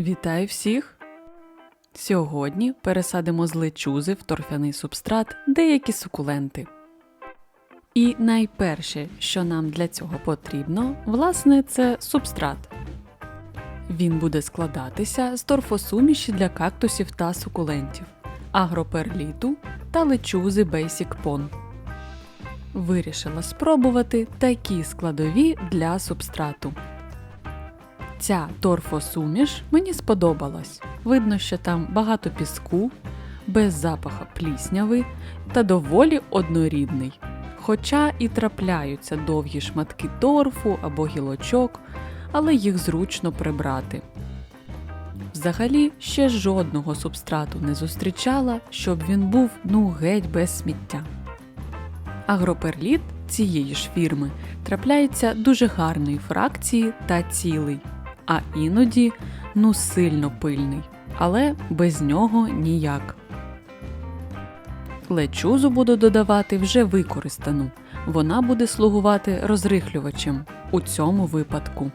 Вітаю всіх! Сьогодні пересадимо з лечузи в торфяний субстрат деякі сукуленти. І найперше, що нам для цього потрібно, власне, це субстрат. Він буде складатися з торфосуміші для кактусів та сукулентів, агроперліту та лечузи Basic Pon. Вирішила спробувати такі складові для субстрату. Ця торфосуміш мені сподобалась. Видно, що там багато піску, без запаха плісняви та доволі однорідний. Хоча і трапляються довгі шматки торфу або гілочок, але їх зручно прибрати. Взагалі ще жодного субстрату не зустрічала, щоб він був ну геть без сміття. Агроперліт цієї ж фірми трапляється дуже гарної фракції та цілий, а іноді ну сильно пильний, але без нього ніяк. Лечузу буду додавати вже використану. Вона буде слугувати розрихлювачем у цьому випадку.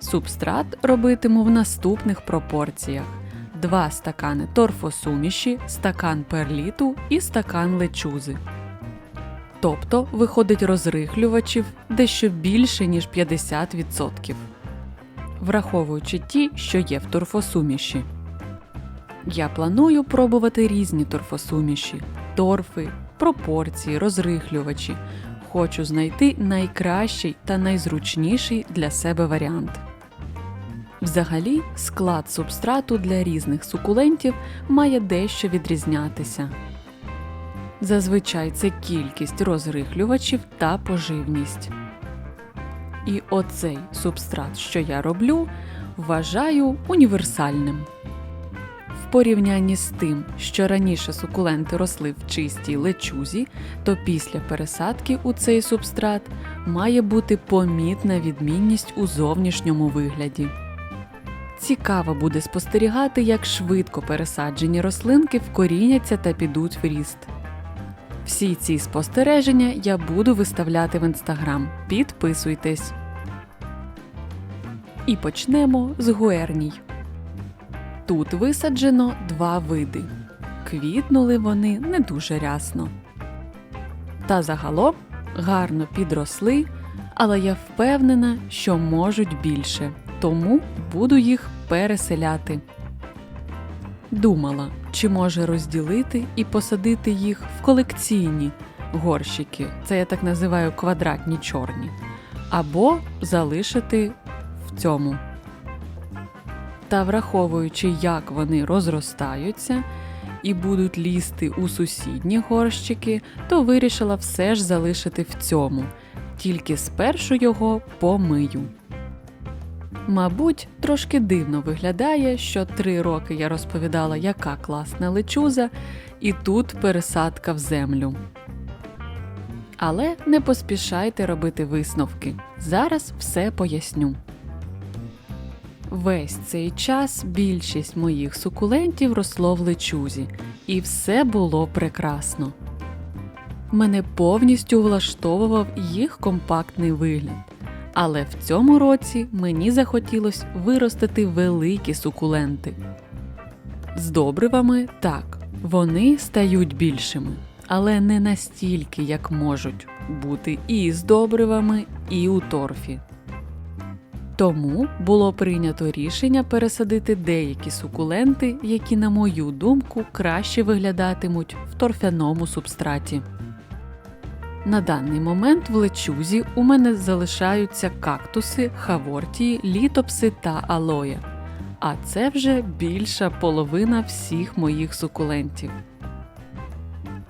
Субстрат робитиму в наступних пропорціях: 2 стакани торфосуміші, стакан перліту і стакан лечузи. Тобто виходить розрихлювачів дещо більше, ніж 50%, враховуючи ті, що є в торфосуміші. Я планую пробувати різні торфосуміші, торфи, пропорції, розрихлювачі. Хочу знайти найкращий та найзручніший для себе варіант. Взагалі, склад субстрату для різних сукулентів має дещо відрізнятися. Зазвичай це кількість розрихлювачів та поживність. І оцей субстрат, що я роблю, вважаю універсальним. В порівнянні з тим, що раніше сукуленти росли в чистій лечузі, то після пересадки у цей субстрат має бути помітна відмінність у зовнішньому вигляді. Цікаво буде спостерігати, як швидко пересаджені рослинки вкоріняться та підуть в ріст. Всі ці спостереження я буду виставляти в інстаграм. Підписуйтесь. І почнемо з гуерній. Тут висаджено два види. Квітнули вони не дуже рясно. Та загалом гарно підросли, але я впевнена, що можуть більше, тому буду їх переселяти. Думала, чи може розділити і посадити їх в колекційні горщики, це я так називаю квадратні чорні, або залишити в цьому. Та враховуючи, як вони розростаються і будуть лізти у сусідні горщики, то вирішила все ж залишити в цьому, тільки спершу його помию. Мабуть, трошки дивно виглядає, що три роки я розповідала, яка класна лечуза, і тут пересадка в землю. Але не поспішайте робити висновки. Зараз все поясню. Весь цей час більшість моїх сукулентів росло в лечузі, і все було прекрасно. Мене повністю влаштовував їх компактний вигляд. Але в цьому році мені захотілося виростити великі сукуленти. З добривами так, вони стають більшими, але не настільки, як можуть бути і з добривами, і у торфі. Тому було прийнято рішення пересадити деякі сукуленти, які, на мою думку, краще виглядатимуть в торфяному субстраті. На даний момент в лечузі у мене залишаються кактуси, хавортії, літопси та алоє. А це вже більша половина всіх моїх сукулентів.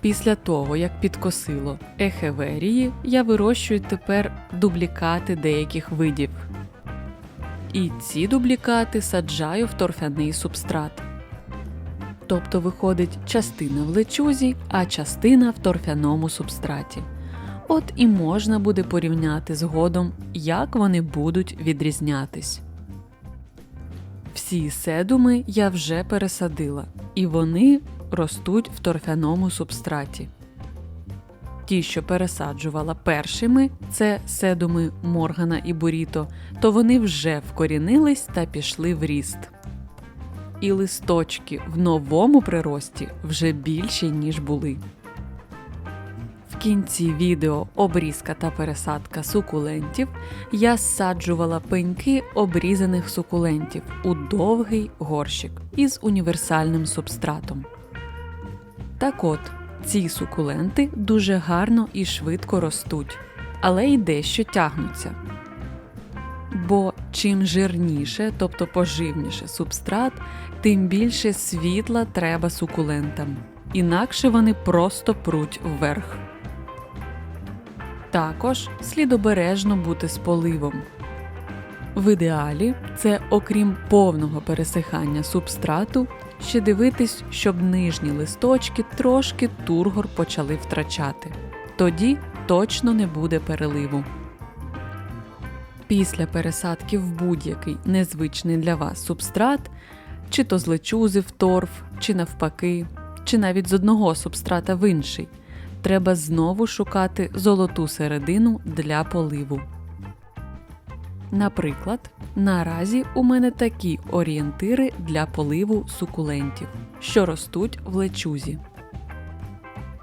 Після того, як підкосило ехеверії, я вирощую тепер дублікати деяких видів. І ці дублікати саджаю в торфяний субстрат. Тобто виходить частина в лечузі, а частина в торфяному субстраті. От і можна буде порівняти згодом, як вони будуть відрізнятись. Всі седуми я вже пересадила, і вони ростуть в торфяному субстраті. ті, що пересаджувала першими, це седуми Моргана і Буріто, то вони вже вкорінились та пішли в ріст. І листочки в новому прирості вже більші, ніж були. Кінці відео обрізка та пересадка сукулентів я зсаджувала пеньки обрізаних сукулентів у довгий горщик із універсальним субстратом. Так от, ці сукуленти дуже гарно і швидко ростуть, але й дещо тягнуться. Бо чим жирніше, тобто поживніше субстрат, тим більше світла треба сукулентам, інакше вони просто пруть вверх. Також слід обережно бути з поливом. В ідеалі це, окрім повного пересихання субстрату, ще дивитись, щоб нижні листочки трошки тургор почали втрачати. Тоді точно не буде переливу. Після пересадки в будь-який незвичний для вас субстрат, чи то з лечузи в торф, чи навпаки, чи навіть з одного субстрата в інший, треба знову шукати золоту середину для поливу. Наприклад, наразі у мене такі орієнтири для поливу сукулентів, що ростуть в лечузі.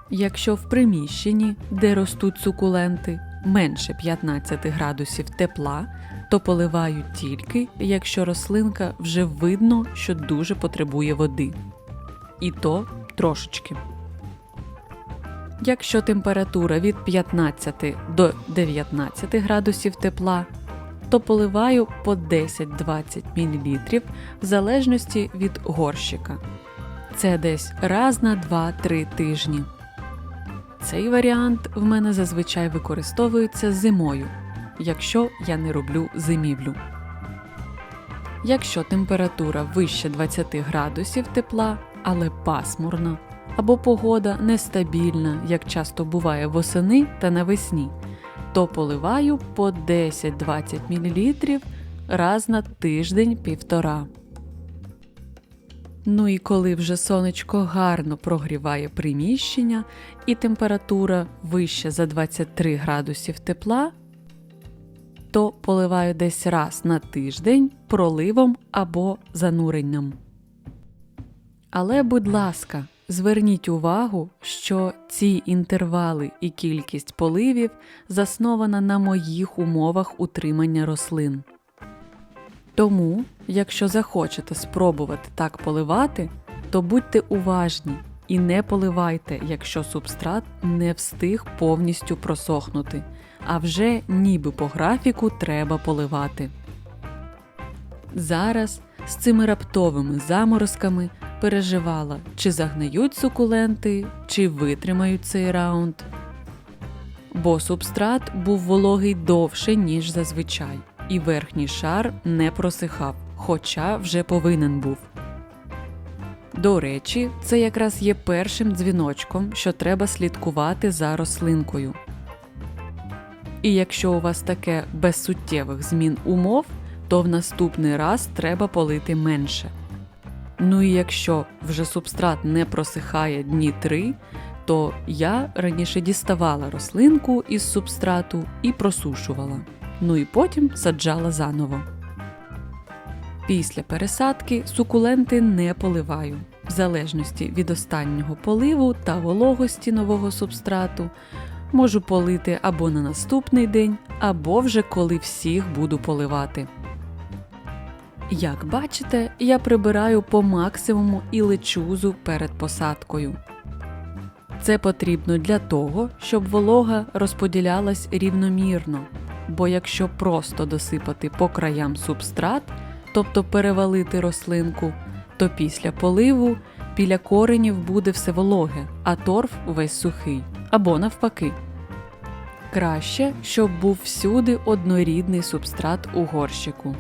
Якщо в приміщенні, де ростуть сукуленти, менше 15 градусів тепла, то поливаю тільки, якщо рослинка вже видно, що дуже потребує води. І то трошечки. Якщо температура від 15 до 19 градусів тепла, то поливаю по 10-20 мл в залежності від горщика. Це десь раз на 2-3 тижні. Цей варіант в мене зазвичай використовується зимою, якщо я не роблю зимівлю. Якщо температура вище 20 градусів тепла, але пасмурна, або погода нестабільна, як часто буває восени та навесні, то поливаю по 10-20 мл раз на тиждень-півтора. Ну і коли вже сонечко гарно прогріває приміщення і температура вища за 23 градусів тепла, то поливаю десь раз на тиждень проливом або зануренням. Але, будь ласка, зверніть увагу, що ці інтервали і кількість поливів заснована на моїх умовах утримання рослин. Тому, якщо захочете спробувати так поливати, то будьте уважні і не поливайте, якщо субстрат не встиг повністю просохнути, а вже ніби по графіку треба поливати. Зараз з цими раптовими заморозками переживала, чи загниють сукуленти, чи витримають цей раунд. Бо субстрат був вологий довше, ніж зазвичай і верхній шар не просихав, хоча вже повинен був. До речі, це якраз є першим дзвіночком, що треба слідкувати за рослинкою. І якщо у вас таке без суттєвих змін умов, то в наступний раз треба полити менше. Ну і якщо вже субстрат не просихає дні 3, то я раніше діставала рослинку із субстрату і просушувала ну і потім саджала заново. Після пересадки сукуленти не поливаю. В залежності від останнього поливу та вологості нового субстрату можу полити або на наступний день, або вже коли всіх буду поливати. Як бачите, я прибираю по максимуму і лечузу перед посадкою. Це потрібно для того, щоб волога розподілялась рівномірно бо якщо просто досипати по краям субстрат, тобто перевалити рослинку, то після поливу біля коренів буде все вологе, а торф увесь сухий або навпаки. Краще, щоб був всюди однорідний субстрат у горщику.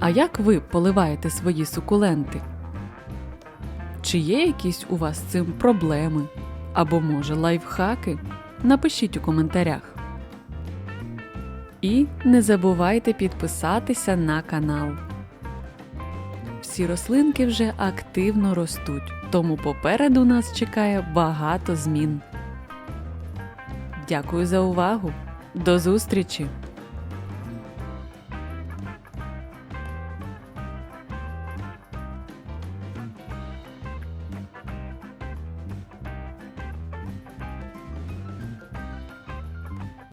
А як ви поливаєте свої сукуленти? Чи є якісь у вас з цим проблеми? Або, може, лайфхаки? Напишіть у коментарях. І не забувайте підписатися на канал. Всі рослинки вже активно ростуть, тому попереду нас чекає багато змін. Дякую за увагу. До зустрічі!